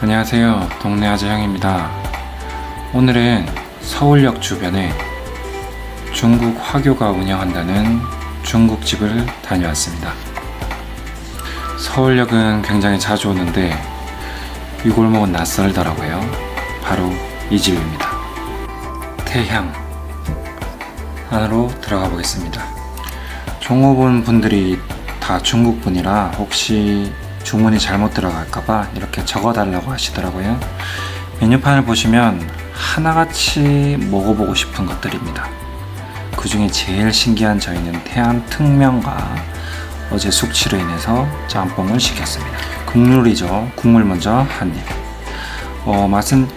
안녕하세요. 동네 아재형입니다. 오늘은 서울역 주변에 중국 화교가 운영한다는 중국집을 다녀왔습니다. 서울역은 굉장히 자주 오는데 이 골목은 낯설더라고요. 바로 이 집입니다. 태향 안으로 들어가 보겠습니다. 종업원 분들이 다 중국 분이라 혹시 주문이 잘못 들어갈까봐 이렇게 적어달라고 하시더라고요. 메뉴판을 보시면 하나같이 먹어보고 싶은 것들입니다. 그 중에 제일 신기한 저희는 태안 특명과 어제 숙취로 인해서 짬뽕을 시켰습니다. 국물이죠. 국물 먼저 한 입. 어, 맛은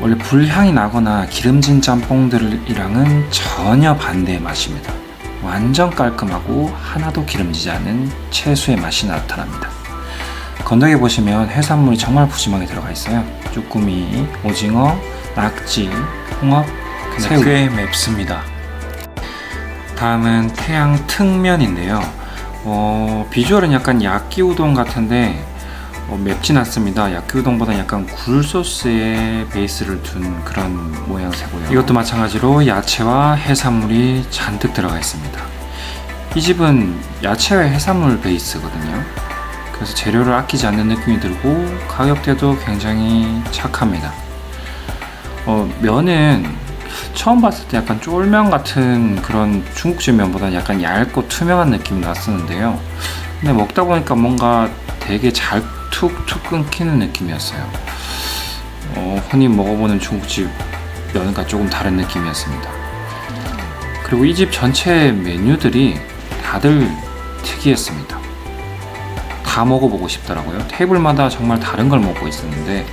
원래 불향이 나거나 기름진 짬뽕들이랑은 전혀 반대의 맛입니다. 완전 깔끔하고 하나도 기름지지 않은 채소의 맛이 나타납니다. 건더기 보시면 해산물이 정말 푸짐하게 들어가 있어요. 쭈꾸미, 오징어, 낙지, 홍합, 새우. 꽤 맵습니다. 다음은 태양 특면인데요. 어, 비주얼은 약간 야끼 우동 같은데 어, 맵진 않습니다. 야끼 우동보다 약간 굴 소스에 베이스를 둔 그런 모양새고요. 이것도 마찬가지로 야채와 해산물이 잔뜩 들어가 있습니다. 이 집은 야채와 해산물 베이스거든요. 그래서 재료를 아끼지 않는 느낌이 들고 가격대도 굉장히 착합니다. 어, 면은 처음 봤을 때 약간 쫄면 같은 그런 중국집 면보다 약간 얇고 투명한 느낌이 났었는데요. 근데 먹다 보니까 뭔가 되게 잘 툭툭 끊기는 느낌이었어요. 어, 흔히 먹어보는 중국집 면과 조금 다른 느낌이었습니다. 그리고 이 집 전체 메뉴들이 다들 특이했습니다. 다 먹어보고 싶더라고요. 테이블마다 정말 다른 걸 먹고 있었는데,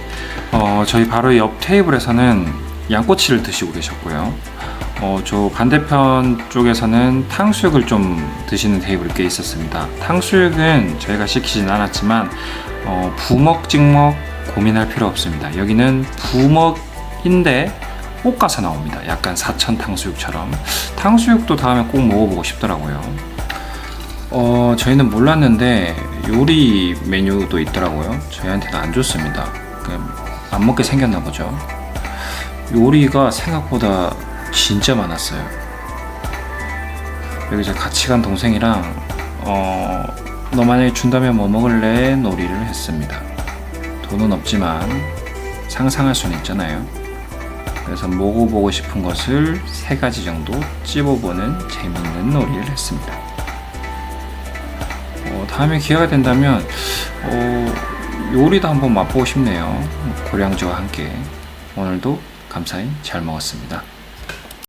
어, 저희 바로 옆 테이블에서는 양꼬치를 드시고 계셨고요. 어, 저 반대편 쪽에서는 탕수육을 좀 드시는 테이블이 꽤 있었습니다. 탕수육은 저희가 시키진 않았지만, 어, 부먹, 찍먹 고민할 필요 없습니다. 여기는 부먹인데 볶아서 나옵니다. 약간 사천 탕수육처럼. 탕수육도 다음에 꼭 먹어보고 싶더라고요. 어, 저희는 몰랐는데 요리 메뉴도 있더라고요. 저희한테는 안 좋습니다. 안 먹게 생겼나 보죠. 요리가 생각보다 진짜 많았어요. 여기 제가 같이 간 동생이랑 어, 너 만약에 준다면 뭐 먹을래? 놀이를 했습니다. 돈은 없지만 상상할 수는 있잖아요. 그래서 먹어보고 싶은 것을 세 가지 정도 찝어보는 재밌는 놀이를 했습니다. 어, 다음에 기회가 된다면 어, 요리도 한번 맛보고 싶네요. 고량주와 함께 오늘도 감사히 잘 먹었습니다.